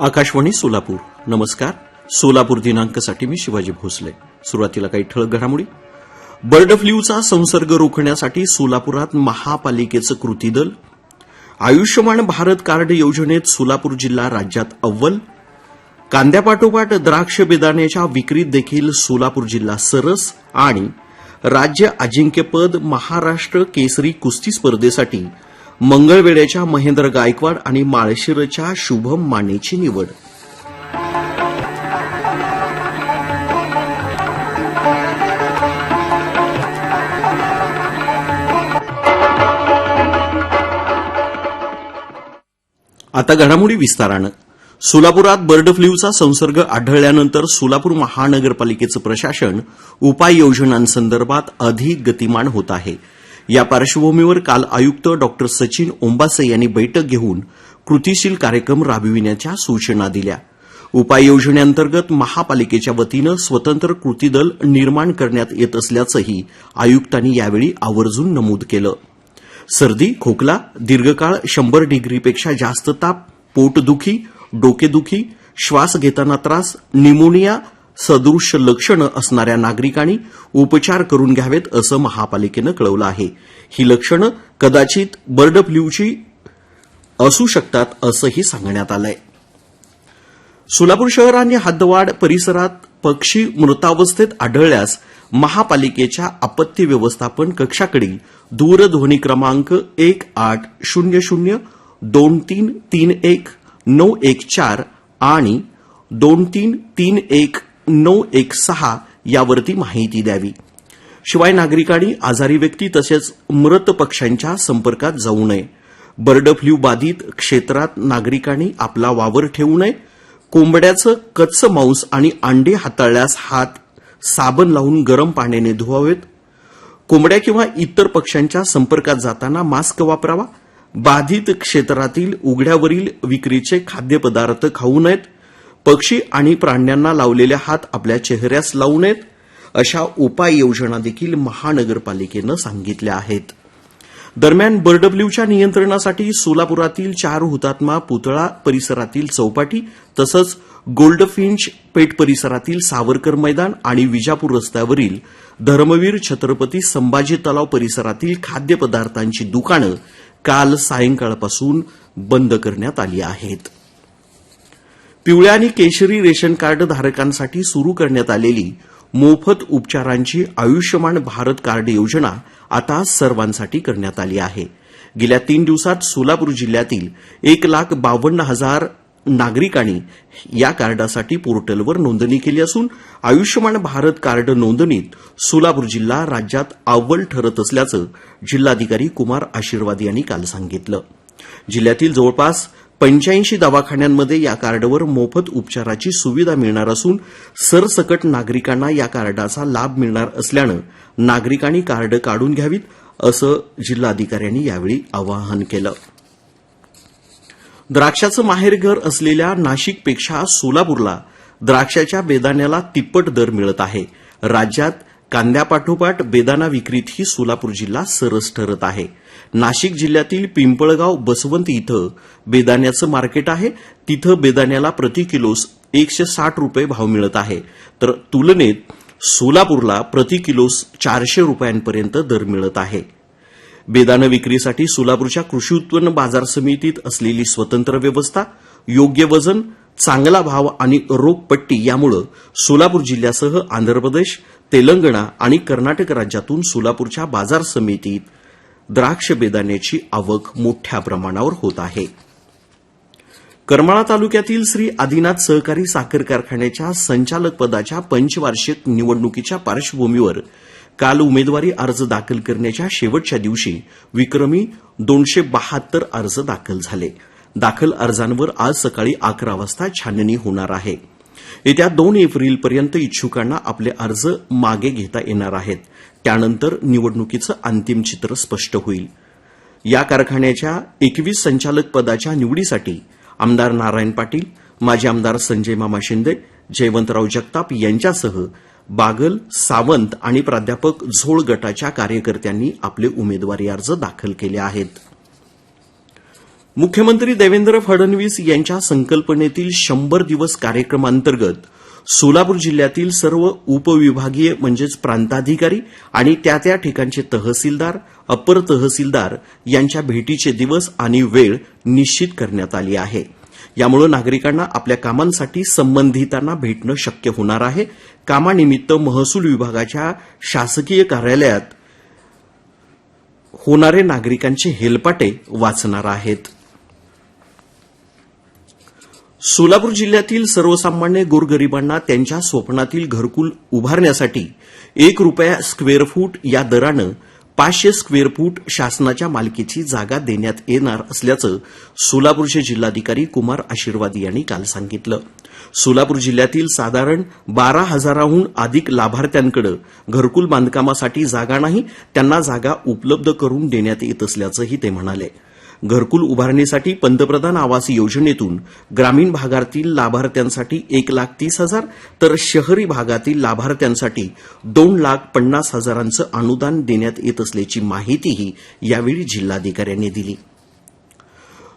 आकाशवाणी सोलापूर. नमस्कार. सोलापूर दिनांकसाठी मी शिवाजी भोसले. सुरुवातीला काही ठळक घडामोडी. बर्ड फ्ल्यूचा संसर्ग रोखण्यासाठी सोलापुरात महापालिकेचं कृती दल. आयुष्यमान भारत कार्ड योजनेत सोलापूर जिल्हा राज्यात अव्वल. कांद्यापाठोपाठ द्राक्ष बेदाण्याच्या विक्रीत देखील सोलापूर जिल्हा सरस आणि राज्य अजिंक्यपद महाराष्ट्र केसरी कुस्ती स्पर्धेसाठी मंगळवेड्याच्या महेंद्र गायकवाड आणि माळशिरच्या शुभम मानेची निवड. आता घडामोडी विस्तारानं. सोलापुरात बर्ड फ्ल्यूचा संसर्ग आढळल्यानंतर सोलापूर महानगरपालिकेचं प्रशासन उपाययोजनांसंदर्भात अधिक गतिमान होत आहे. या पार्श्वभूमीवर काल आयुक्त डॉक्टर सचिन ओंबासे यांनी बैठक घेऊन कृतीशील कार्यक्रम राबविण्याच्या सूचना दिल्या. उपाययोजनेअंतर्गत महापालिकेच्या वतीनं स्वतंत्र कृती दल निर्माण करण्यात येत असल्याचंही आयुक्तांनी यावेळी आवर्जून नमूद केलं. सर्दी खोकला दीर्घकाळ शंभर डिग्रीपेक्षा जास्त ताप पोटदुखी डोकेदुखी श्वास घेताना त्रास निमोनिया सदृश्य लक्षणं असणाऱ्या नागरिकांनी उपचार करून घ्यावेत असं महापालिकेनं कळवलं आहे. ही लक्षणं कदाचित बर्ड फ्ल्यूची असू शकतात असंही सांगण्यात आलंय. सोलापूर शहर आणि हद्दवाड परिसरात पक्षी मृतावस्थेत आढळल्यास महापालिकेच्या आपत्ती व्यवस्थापन कक्षाकडील दूरध्वनी क्रमांक एक आठ शून्य शून्य दोन तीन तीन एक नऊ एक चार आणि दोन तीन तीन एक नऊ एक सहा यावरती माहिती द्यावी. शिवाय नागरिकांनी आजारी व्यक्ती तसेच मृत पक्ष्यांच्या संपर्कात जाऊ नये. बर्ड फ्ल्यू बाधित क्षेत्रात नागरिकांनी आपला वावर ठेवू नये. कोंबड्याचं कच्चं मांस आणि अंडे हाताळल्यास हात साबण लावून गरम पाण्याने धुवावेत. कोंबड्या किंवा इतर पक्ष्यांच्या संपर्कात जाताना मास्क वापरावा. बाधित क्षेत्रातील उघड्यावरील विक्रीचे खाद्यपदार्थ खाऊ नयेत. पक्षी आणि प्राण्यांना लावलेले हात आपल्या चेहऱ्यास लावू नयेत अशा उपाययोजना देखील महानगरपालिकेनं सांगितल्या आहेत. दरम्यान बर्डब्ल्यूच्या नियंत्रणासाठी सोलापुरातील चार हुतात्मा पुतळा परिसरातील चौपाटी तसंच गोल्डफिंच पेठ परिसरातील सावरकर मैदान आणि विजापूर रस्त्यावरील धर्मवीर छत्रपती संभाजी तलाव परिसरातील खाद्यपदार्थांची दुकानं काल सायंकाळपासून बंद करण्यात आली आहेत. पिवळ्या आणि केशरी रेशन कार्ड धारकांसाठी सुरू करण्यात आलेली मोफत उपचारांची आयुष्यमान भारत कार्ड योजना आता सर्वांसाठी करण्यात आली आहे. गेल्या तीन दिवसात सोलापूर जिल्ह्यातील एक लाख बावन्न हजार नागरिकांनी या कार्डासाठी पोर्टलवर नोंदणी केली असून आयुष्यमान भारत कार्ड नोंदणीत सोलापूर जिल्हा राज्यात अव्वल ठरत असल्याचं जिल्हाधिकारी कुमार आशीर्वाद यांनी काल सांगितलं. जिल्ह्यातील जवळपास पंच्याऐंशी दवाखान्यांमध्ये या कार्डवर मोफत उपचाराची सुविधा मिळणार असून सरसकट नागरिकांना या कार्डाचा लाभ मिळणार असल्यानं नागरिकांनी कार्ड काढून घ्यावीत असं जिल्हाधिकाऱ्यांनी यावेळी आवाहन केलं. द्राक्षाचं माहेरघर असलेल्या नाशिकपेक्षा सोलापूरला द्राक्षाच्या बेदाण्याला तिप्पट दर मिळत आहे. राज्यात कांद्यापाठोपाठ बेदाना विक्रीतही सोलापूर जिल्हा सरस ठरत आहे. नाशिक जिल्ह्यातील पिंपळगाव बसवंत इथं बेदाण्याचं मार्केट आहे. तिथं बेदाण्याला प्रति किलोस एकशे साठ रुपये भाव मिळत आहे. तर तुलनेत सोलापूरला प्रति किलोस चारशे रुपयांपर्यंत दर मिळत आहे. बेदाणं विक्रीसाठी सोलापूरच्या कृषी उत्पन्न बाजार समितीत असलेली स्वतंत्र व्यवस्था योग्य वजन चांगला भाव आणि रोखपट्टी यामुळे सोलापूर जिल्ह्यासह आंध्र प्रदेश तेलंगणा आणि कर्नाटक राज्यातून सोलापूरच्या बाजार समितीत द्राक्ष बेदाण्याची आवक मोठ्या प्रमाणावर होत आहे. करमाळा तालुक्यातील श्री आदिनाथ सहकारी साखर कारखान्याच्या संचालक पदाच्या पंचवार्षिक निवडणुकीच्या पार्श्वभूमीवर काल उमेदवारी अर्ज दाखल करण्याच्या शेवटच्या दिवशी विक्रमी दोनशे बहात्तर अर्ज दाखल झाले. दाखल अर्जांवर आज सकाळी अकरा वाजता छाननी होणार आहे. येत्या दोन एप्रिलपर्यंत इच्छुकांना आपले अर्ज मागे घेता येणार आहेत. त्यानंतर निवडणुकीचं अंतिम चित्र स्पष्ट होईल. या कारखान्याच्या एकवीस संचालक पदाच्या निवडीसाठी आमदार नारायण पाटील माजी आमदार संजय मामा शिंदे जयवंतराव जगताप यांच्यासह बागल सावंत आणि प्राध्यापक झोळ गटाच्या कार्यकर्त्यांनी आपले उमेदवारी अर्ज दाखल केले आहेत. मुख्यमंत्री देवेंद्र फडणवीस यांच्या संकल्पनेतील शंभर दिवस कार्यक्रमांतर्गत सोलापूर जिल्ह्यातील सर्व उपविभागीय म्हणजेच प्रांताधिकारी आणि त्या त्या ठिकाणचे तहसीलदार अपर तहसीलदार यांच्या भेटीचे दिवस आणि वेळ निश्चित करण्यात आली आहे. यामुळे नागरिकांना आपल्या कामांसाठी संबंधितांना भेटणं शक्य होणार आहे. कामानिमित्त महसूल विभागाच्या शासकीय कार्यालयात होणारे नागरिकांचे हेलपाटे वाचणार आहेत. सोलापूर जिल्ह्यातील सर्वसामान्य गोरगरिबांना त्यांच्या स्वप्नातील घरकुल उभारण्यासाठी एक रुपया स्क्वेअर फूट या दरानं पाचशे स्क्वेअर फूट शासनाच्या मालकीची जागा देण्यात येणार असल्याचं सोलापूरचे जिल्हाधिकारी कुमार आशीर्वादी यांनी काल सांगितलं. सोलापूर जिल्ह्यातील साधारण बारा हजाराहून अधिक लाभार्थ्यांकडे घरकुल बांधकामासाठी जागा नाही त्यांना जागा उपलब्ध करून देण्यात येत असल्याचंही ते म्हणाले. घरकुल उभारणीसाठी पंतप्रधान आवास योजनेतून ग्रामीण भागातील लाभार्थ्यांसाठी एक लाख तीस हजार तर शहरी भागातील लाभार्थ्यांसाठी दोन लाख पन्नास हजारांचं अनुदान देण्यात येत असल्याची माहितीही यावेळी जिल्हाधिकाऱ्यांनी दिली.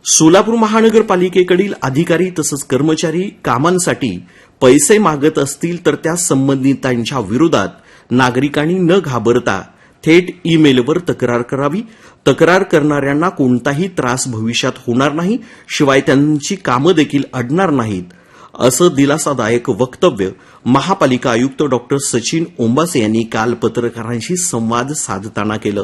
सोलापूर महानगरपालिकेकडील अधिकारी तसंच कर्मचारी कामांसाठी पैसे मागत असतील तर त्या संबंधितांच्या विरोधात नागरिकांनी न घाबरता थेट ईमेलवर तक्रार करावी. तक्रार करणाऱ्यांना कोणताही त्रास भविष्यात होणार नाही शिवाय त्यांची कामं देखील अडणार नाहीत असं दिलासादायक वक्तव्य महापालिका आयुक्त डॉक्टर सचिन ओंबासे यांनी काल पत्रकारांशी संवाद साधताना केलं.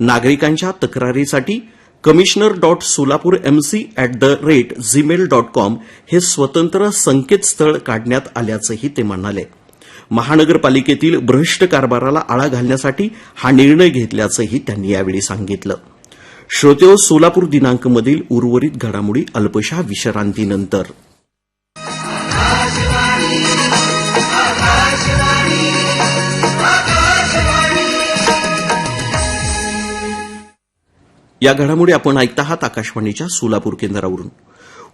नागरिकांच्या तक्रारीसाठी commissioner dot Solapur MC at the rate Gmail dot com हे स्वतंत्र संकेतस्थळ काढण्यात आल्याचंही ते म्हणाले. महानगरपालिकेतील भ्रष्ट कारभाराला आळा घालण्यासाठी हा निर्णय घेतल्याचंही त्यांनी यावेळी सांगितलं. श्रोतेहो सोलापूर दिनांकमधील उर्वरित घडामोडी अल्पशा विश्रांतीनंतर. या घडामोडी आपण ऐकत आहात आकाशवाणीच्या सोलापूर केंद्रावरून.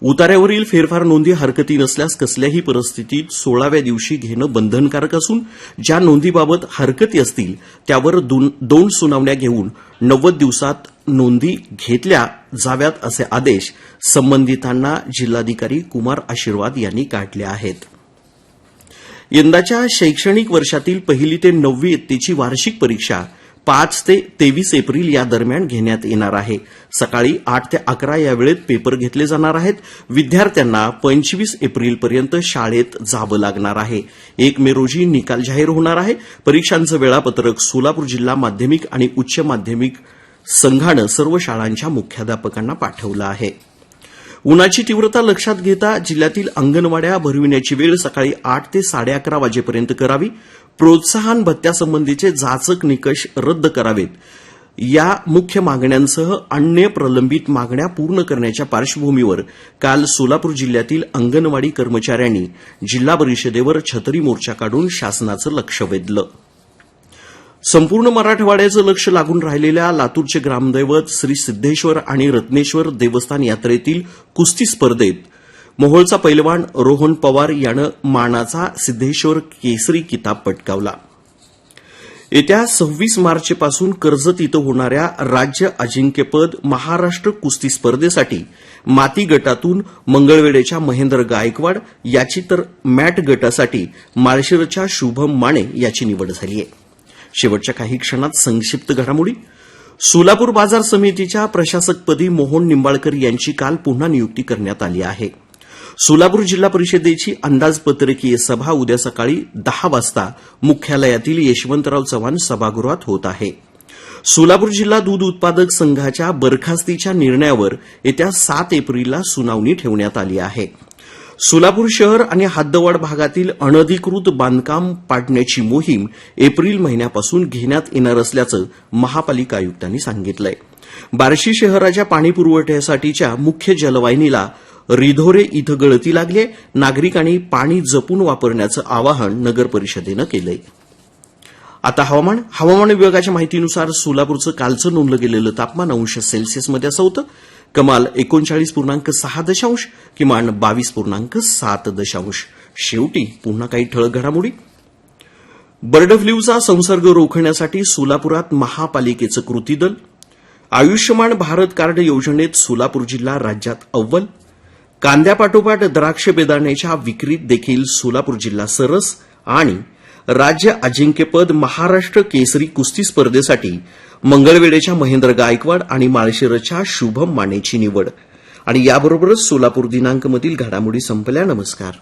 उतार्यावरील फेरफार नोंदी हरकती नसल्यास कसल्याही परिस्थितीत सोळाव्या दिवशी घेणं बंधनकारक असून ज्या नोंदीबाबत हरकती असतील त्यावर दोन दोन सुनावण्या घेऊन नव्वद दिवसात नोंदी घेतल्या जाव्यात असे आदेश संबंधितांना जिल्हाधिकारी कुमार आशीर्वाद यांनी काढले आहेत. यंदाच्या शैक्षणिक वर्षातील पहिली ते नववी इयत्तेची वार्षिक परीक्षा पाच ते तेवीस एप्रिल या दरम्यान घेण्यात येणार आहे. सकाळी आठ ते अकरा या वेळेत पेपर घेतले जाणार आहेत. विद्यार्थ्यांना पंचवीस एप्रिलपर्यंत शाळेत जावं लागणार आहे. एक मे रोजी निकाल जाहीर होणार आहे. परीक्षांचं वेळापत्रक सोलापूर जिल्हा माध्यमिक आणि उच्च माध्यमिक संघानं सर्व शाळांच्या मुख्याध्यापकांना पाठवलं आहे. उन्हाची तीव्रता लक्षात घेता जिल्ह्यातील अंगणवाड्या भरविण्याची वेळ सकाळी आठ ते साडे अकरा वाजेपर्यंत करावी. प्रोत्साहन भत्त्यासंबंधीचे जाचक निकष रद्द करावेत. या मुख्य मागण्यांसह अन्य प्रलंबित मागण्या पूर्ण करण्याच्या पार्श्वभूमीवर काल सोलापूर जिल्ह्यातील अंगणवाडी कर्मचाऱ्यांनी जिल्हा परिषदेवर छत्री मोर्चा काढून शासनाचं लक्ष वेधलं. संपूर्ण मराठवाड्याचं लक्ष लागून राहिलेल्या लातूरचे ग्रामदैवत श्री सिद्धेश्वर आणि रत्नेश्वर देवस्थान यात्रेतील कुस्ती स्पर्धेत मोहोळचा पैलवान रोहन पवार यानं मानाचा सिद्धेश्वर केसरी किताब पटकावला. येत्या सव्वीस मार्चपासून कर्जत इथं होणाऱ्या राज्य अजिंक्यपद महाराष्ट्र कुस्ती स्पर्धेसाठी माती गटातून मंगळवेडेच्या महेंद्र गायकवाड याची तर मॅट गटासाठी माळशिरच्या शुभम माने याची निवड झाली आहे शेवटच्या काही क्षणात संक्षिप्त घडामोडी. सोलापूर बाजार समितीच्या प्रशासकपदी मोहन निंबाळकर यांची काल पुन्हा नियुक्ती करण्यात आली आहे. सोलापूर जिल्हा परिषदेची अंदाजपत्रकीय सभा उद्या सकाळी दहा वाजता मुख्यालयातील यशवंतराव चव्हाण सभागृहात होत आहे. सोलापूर जिल्हा दूध उत्पादक संघाच्या बरखास्तीच्या निर्णयावर येत्या सात एप्रिलला सुनावणी ठेवण्यात आली आहे. सोलापूर शहर आणि हद्दवाड भागातील अनधिकृत बांधकाम पाडण्याची मोहीम एप्रिल महिन्यापासून घेण्यात येणार असल्याचं महापालिका आयुक्तांनी सांगितलंय. बार्शी शहराच्या पाणीपुरवठ्यासाठीच्या मुख्य जलवाहिनीला रिधोरे इथं गळती लागली नागरिकांनी पाणी जपून वापरण्याचं आवाहन नगर परिषदेनं केलंय. आता हवामान हवामान विभागाच्या माहितीनुसार सोलापूरचं कालचं नोंदलं गेलेलं तापमान अंश सेल्सिअसमध्ये असं होतं. कमाल एकोणचाळीस पूर्णांक सहा दशांश किमान बावीस पूर्णांक सात दशांश. शेवटी पुन्हा काही ठळक घडामोडी. बर्ड फ्ल्यूचा संसर्ग रोखण्यासाठी सोलापुरात महापालिकेचं कृती दल. आयुष्यमान भारत कार्ड योजनेत सोलापूर जिल्हा राज्यात अव्वल. कांद्यापाठोपाठ द्राक्ष बेदाण्याच्या विक्रीत देखील सोलापूर जिल्हा सरस आणि राज्य अजिंक्यपद महाराष्ट्र केसरी कुस्ती स्पर्धेसाठी मंगळवेढेच्या महेंद्र गायकवाड आणि माळशिरच्या शुभम मानेची निवड. आणि याबरोबरच सोलापूर दिनांकमधील घडामोडी संपल्या. नमस्कार.